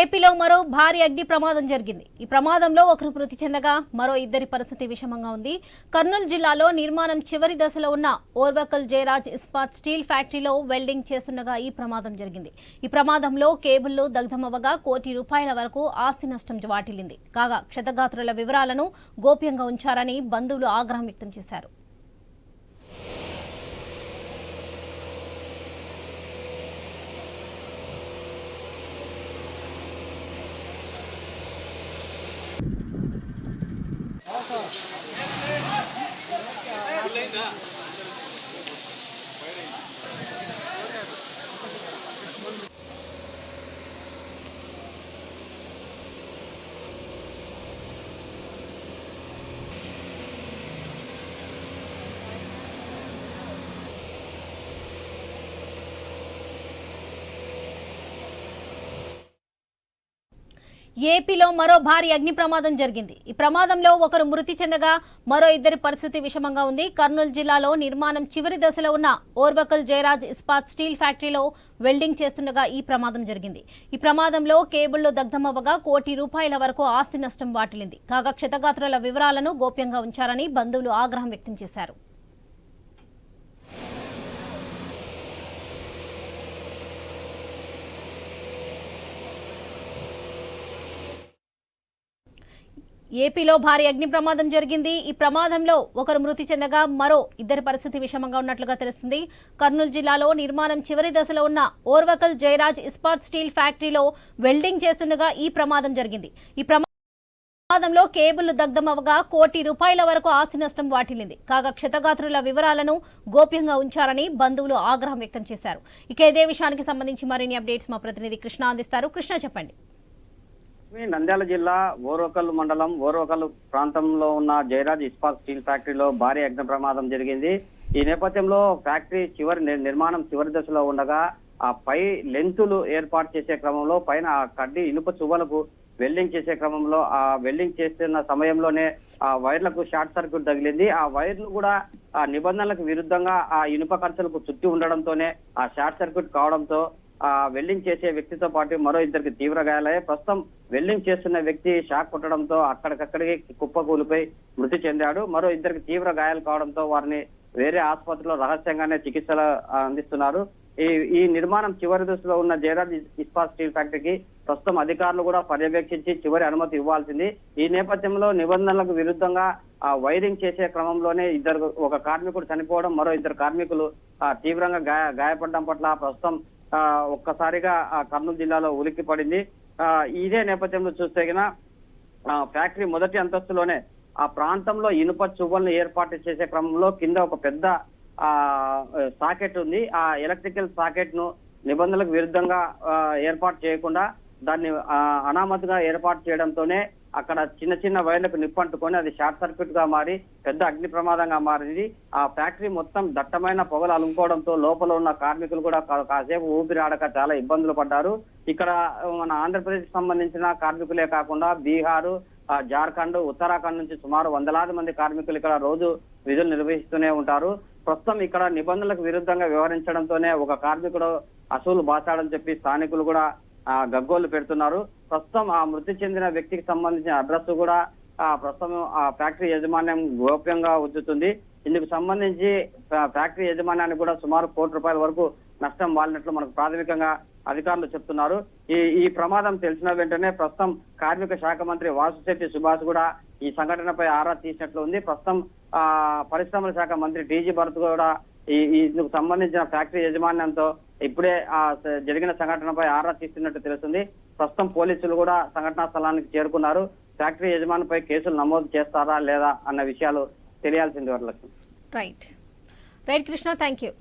ఏపీలో మరో భారీ అగ్ని ప్రమాదం జరిగింది. ఈ ప్రమాదంలో ఒకరు మృతి చెందగా మరో ఇద్దరి పరిస్థితి విషమంగా ఉంది. కర్నూలు జిల్లాలో నిర్మాణం చివరి దశలో ఉన్న ఓర్వకల్ జయరాజ్ ఇస్పాత్ స్టీల్ ఫ్యాక్టరీలో వెల్డింగ్ చేస్తుండగా ఈ ప్రమాదం జరిగింది. ఈ ప్రమాదంలో కేబుల్లు దగ్ధమవ్వగా కోటి రూపాయల వరకు ఆస్తి నష్టం వాటిల్లింది. కాగా క్షతగాత్రుల వివరాలను గోప్యంగా ఉంచారని బంధువులు ఆగ్రహం వ్యక్తం చేశారు. Let's go. ఏపీలో మరో భారీ అగ్ని ప్రమాదం జరిగింది. ఈ ప్రమాదంలో ఒకరు మృతి చెందగా మరో ఇద్దరి పరిస్థితి విషమంగా ఉంది. కర్నూలు జిల్లాలో నిర్మాణం చివరి దశలో ఉన్న ఓర్వకల్ జయరాజ్ ఇస్పాత్ స్టీల్ ఫ్యాక్టరీలో వెల్డింగ్ చేస్తుండగా ఈ ప్రమాదం జరిగింది. ఈ ప్రమాదంలో కేబుళ్ళు దగ్ధమవ్వగా కోటి రూపాయల వరకు ఆస్తి నష్టం వాటిల్లింది. కాగా క్షతగాత్రుల వివరాలను గోప్యంగా ఉంచారని బంధువులు ఆగ్రహం వ్యక్తం చేశారు. ఏపీలో భారీ అగ్ని ప్రమాదం జరిగింది. ఈ ప్రమాదంలో ఒకరు మృతి చెందగా మరో ఇద్దరి పరిస్థితి విషమంగా ఉన్నట్లుగా తెలుస్తుంది. కర్నూలు జిల్లాలో నిర్మాణం చివరి దశలో ఉన్న ఓర్వకల్ జయరాజ్ ఇస్పాత్ స్టీల్ ఫ్యాక్టరీలో వెల్డింగ్ చేస్తుండగా ఈ ప్రమాదం జరిగింది. ఈ ప్రమాదంలో కేబుల్ దగ్ధమవగా కోటి రూపాయల వరకు ఆస్తి నష్టం వాటిల్లింది. కాగా క్షతగాత్రుల వివరాలను గోప్యంగా ఉంచారని బంధువులు ఆగ్రహం వ్యక్తం చేశారు. ఇక ఇదే విషయానికి సంబంధించి మరిన్ని అప్డేట్స్ మా ప్రతినిధి కృష్ణ అందిస్తారు. కృష్ణ చెప్పండి. నంద్యాల జిల్లా ఓరోకల్ మండలం ఓరోకల్ ప్రాంతంలో ఉన్న జయరాజ్ ఇస్పాత్ స్టీల్ ఫ్యాక్టరీలో భారీ అగ్ని ప్రమాదం జరిగింది. ఈ నేపథ్యంలో ఫ్యాక్టరీ చివరి నిర్మాణం చివరి దశలో ఉండగా ఆ పై లెంతులు ఏర్పాటు చేసే క్రమంలో పైన ఆ కడ్డీ ఇనుప చువ్వలకు వెల్డింగ్ చేసే క్రమంలో ఆ వెల్డింగ్ చేస్తున్న సమయంలోనే ఆ వైర్లకు షార్ట్ సర్క్యూట్ తగిలింది. ఆ వైర్లు కూడా ఆ నిబంధనలకు విరుద్ధంగా ఆ ఇనుప కంచెలకు చుట్టి ఉండడంతోనే ఆ షార్ట్ సర్క్యూట్ కావడంతో వెల్డింగ్ చేసే వ్యక్తితో పాటు మరో ఇద్దరికి తీవ్ర గాయాలయ్యాయి. ప్రస్తుతం వెల్డింగ్ చేస్తున్న వ్యక్తి షాక్ కొట్టడంతో అక్కడికక్కడికి కుప్పకూలిపోయి మృతి చెందాడు. మరో ఇద్దరికి తీవ్ర గాయాలు కావడంతో వారిని వేరే ఆసుపత్రిలో రహస్యంగానే చికిత్సలు అందిస్తున్నారు. ఈ ఈ నిర్మాణం చివరి దశలో ఉన్న జయరాజ్ ఇస్పాత్ స్టీల్ ఫ్యాక్టరీకి ప్రస్తుతం అధికారులు కూడా పర్యవేక్షించి చివరి అనుమతి ఇవ్వాల్సింది. ఈ నేపథ్యంలో నిబంధనలకు విరుద్ధంగా ఆ వైరింగ్ చేసే క్రమంలోనే ఇద్దరు ఒక కార్మికుడు చనిపోవడం మరో ఇద్దరు కార్మికులు తీవ్రంగా గాయ గాయపడడం పట్ల ప్రస్తుతం ఒక్కసారిగా ఆ కర్నూలు జిల్లాలో ఉలిక్కి పడింది. ఆ, ఇదే నేపథ్యంలో చూస్తే గిన ఆ, ఫ్యాక్టరీ మొదటి అంతస్తులోనే ఆ ప్రాంతంలో ఇనుప చువ్వలను ఏర్పాటు చేసే క్రమంలో కింద ఒక పెద్ద ఆ సాకెట్ ఉంది. ఆ ఎలక్ట్రికల్ సాకెట్ను నిబంధనలకు విరుద్ధంగా ఏర్పాటు చేయకుండా దాన్ని ఆ, ఏర్పాటు చేయడంతోనే అక్కడ చిన్న చిన్న వైర్లకు నిప్పంటుకొని అది షార్ట్ సర్క్యూట్గా మారి పెద్ద అగ్ని ప్రమాదంగా మారింది. ఆ ఫ్యాక్టరీ మొత్తం దట్టమైన పొగలు అలుముకోవడంతో లోపల ఉన్న కార్మికులు కూడా కాసేపు కాసేపు ఊపిరాడక చాలా ఇబ్బందులు పడ్డారు. ఇక్కడ మన ఆంధ్రప్రదేశ్ సంబంధించిన కార్మికులే కాకుండా బీహారు జార్ఖండ్ ఉత్తరాఖండ్ నుంచి సుమారు వందలాది మంది కార్మికులు ఇక్కడ రోజు విధులు నిర్వహిస్తూనే ఉంటారు. ప్రస్తుతం ఇక్కడ నిబంధనలకు విరుద్ధంగా వ్యవహరించడంతోనే ఒక కార్మికుడు అసూలు బాసాడని చెప్పి స్థానికులు కూడా గగ్గోలు పెడుతున్నారు. ప్రస్తుతం ఆ మృతి చెందిన వ్యక్తికి సంబంధించిన అడ్రస్ కూడా ఆ ప్రస్తుతం ఆ ఫ్యాక్టరీ యాజమాన్యం గోప్యంగా ఉంచుతుంది ఇందుకు సంబంధించి ఫ్యాక్టరీ యాజమాన్యానికి కూడా సుమారు కోటి రూపాయల వరకు నష్టం వాలినట్లు మనకు ప్రాథమికంగా అధికారులు చెప్తున్నారు. ఈ ఈ ప్రమాదం తెలిసిన వెంటనే ప్రస్తుతం కార్మిక శాఖ మంత్రి వాసుశెట్టి సుభాష్ కూడా ఈ సంఘటనపై ఆరా తీసినట్లు ఉంది. ప్రస్తుతం ఆ పరిశ్రమల శాఖ మంత్రి డీజీ భరత్ కూడా ఈ ఈ ఇందుకు సంబంధించిన ఫ్యాక్టరీ యాజమాన్యంతో ఇప్పుడే ఆ జరిగిన సంఘటనపై ఆరా తీస్తున్నట్టు తెలుస్తుంది. ప్రస్తుతం పోలీసులు కూడా సంఘటనా స్థలానికి చేరుకున్నారు. ఫ్యాక్టరీ యజమానిపై కేసులు నమోదు చేస్తారా లేదా అన్న విషయాలు తెలియాల్సింది Varalakshmi. Right right Krishna thank you